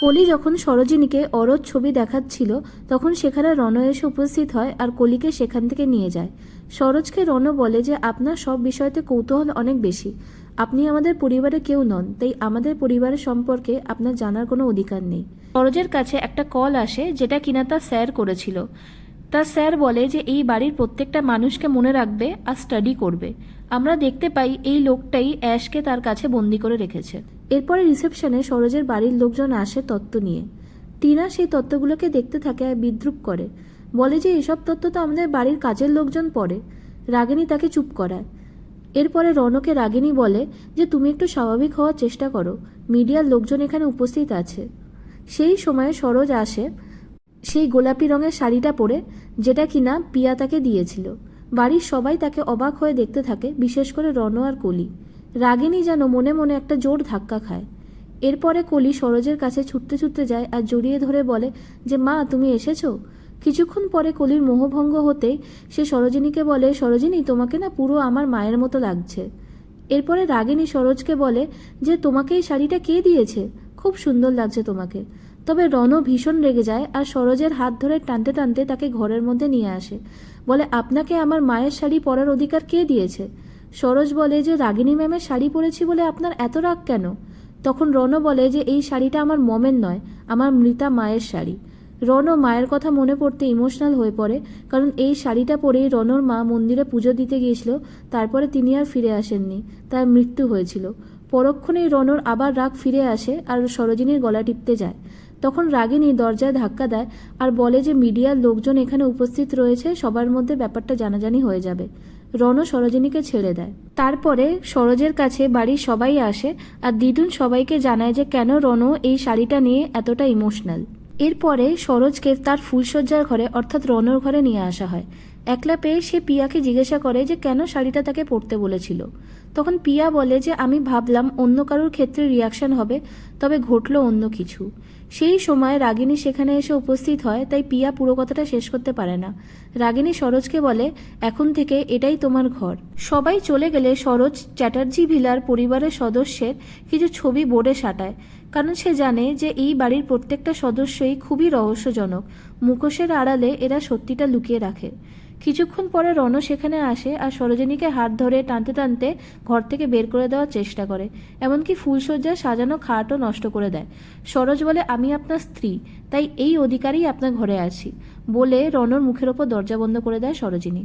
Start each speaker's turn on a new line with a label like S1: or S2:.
S1: কলি যখন সরোজিনীকে অরজ ছবি দেখাচ্ছিল, তখন সেখানে রণ এসে উপস্থিত হয় আর কলিকে সেখান থেকে নিয়ে যায়। সরোজকে রণ বলে যে, আপনার সব বিষয়তে কৌতূহল অনেক বেশি। আপনি আমাদের পরিবারে কেউ নন, তাই আমাদের পরিবারের সম্পর্কে আপনার জানার কোনো অধিকার নেই। সরোজের কাছে একটা কল আসে, যেটা কিনা তা স্যার করেছিল। তার স্যার বলে যে এই বাড়ির প্রত্যেকটা মানুষকে মনে রাখবে আর স্টাডি করবে। আমরা দেখতে পাই এই লোকটাই অ্যাশকে তার কাছে বন্দি করে রেখেছে। এরপরে রিসেপশনে সরোজের বাড়ির লোকজন আসে তত্ত্ব নিয়ে। টিনা সেই তত্ত্বগুলোকে দেখতে থাকে আর বিদ্রুপ করে। বলে যে এসব তত্ত্ব তো আমাদের বাড়ির কাজের লোকজন পড়ে। রাগিনী তাকে চুপ করায়। এরপরে রনকে রাগিনী বলে যে তুমি একটু স্বাভাবিক হওয়ার চেষ্টা করো। মিডিয়ার লোকজন এখানে উপস্থিত আছে। সেই সময়ে সরোজ আসে। সেই গোলাপি রঙের শাড়িটা পরে যেটা কিনা পিয়া তাকে দিয়েছিল। বাড়ির সবাই তাকে অবাক হয়ে দেখতে থাকে, বিশেষ করে রণ আর কলি। রাগিনী যেন মনে মনে একটা জোর ধাক্কা খায়। এরপরে কলি সরোজের কাছে ছুটতে ছুটতে যায় আর জড়িয়ে ধরে বলে, যে মা, তুমি এসেছ? কিছুক্ষণ পরে কলির মোহভঙ্গ হতেই সে সরোজিনীকে বলে, সরোজিনী, তোমাকে না পুরো আমার মায়ের মতো লাগছে। এরপরে রাগিনী সরোজকে বলে, যে তোমাকে এই শাড়িটা কে দিয়েছে? খুব সুন্দর লাগছে তোমাকে। তবে রণ ভীষণ রেগে যায় আর সরোজের হাত ধরে টানতে টানতে তাকে ঘরের মধ্যে নিয়ে আসে। বলে, আপনাকে আমার মায়ের শাড়ি পরার অধিকার কে দিয়েছে? সরোজ বলে, যে রাগিনী ম্যামের শাড়ি পরেছি বলে আপনার এত রাগ কেন? তখন রণ বলে, যে এই শাড়িটা আমার মমের নয়, আমার মৃতা মায়ের শাড়ি। রণ মায়ের কথা মনে পড়তে ইমোশনাল হয়ে পড়ে, কারণ এই শাড়িটা পরেই রণর মা মন্দিরে পুজো দিতে গিয়েছিল, তারপরে তিনি আর ফিরে আসেননি তার মৃত্যু হয়েছিল। পরক্ষণেই রণর আবার রাগ ফিরে আসে আর সরোজিনীর গলা টিপতে যায়। তখন রাগিনী দরজায় ধাক্কা দেয় আর বলে যে মিডিয়ার লোকজন এখানে উপস্থিত রয়েছে, সবার মধ্যে ব্যাপারটা জানাজানি হয়ে যাবে। রণ সরোজিনীকে ছেড়ে দেয়। তারপরে সরোজের কাছে বাড়ির সবাই আসে আর দিদুন সবাইকে জানায় যে কেন রণ এই শাড়িটা নিয়ে এতটা ইমোশনাল। এরপরে সরোজকে তার ফুলসজ্জার ঘরে, অর্থাৎ রণর ঘরে নিয়ে আসা হয়। একলা পেয়ে সে পিয়াকে জিজ্ঞাসা করে যে কেন শাড়িটা তাকে পরতে বলেছিল। তখন পিয়া বলে যে, আমি ভাবলাম অন্য কারোর ক্ষেত্রে রিয়াকশন হবে, তবে ঘটলো অন্য কিছু। সেই সময় রাগিনী সেখানে এসে উপস্থিত হয়, তাই পিয়া পুরো কথাটা শেষ করতে পারে না। রাগিনী সরোজকে বলে, এখন থেকে এটাই তোমার ঘর। সবাই চলে গেলে সরোজ চ্যাটার্জি ভিলার পরিবারের সদস্যের কিছু ছবি বোর্ডে সাটায়, কারণ সে জানে যে এই বাড়ির প্রত্যেকটা সদস্যই খুবই রহস্যজনক। মুখোশের আড়ালে এরা সত্যিটা লুকিয়ে রাখে। কিছুক্ষণ পরে রণ সেখানে আসে আর সরোজিনীকে হাত ধরে টানতে টানতে ঘর থেকে বের করে দেওয়ার চেষ্টা করে, এমনকি ফুলসজ্জা সাজানো খাটও নষ্ট করে দেয়। সরোজ বলে, আমি আপনার স্ত্রী, তাই এই অধিকারই আপনার ঘরে আছি। বলে রণর মুখের ওপর দরজা বন্ধ করে দেয় সরোজিনী।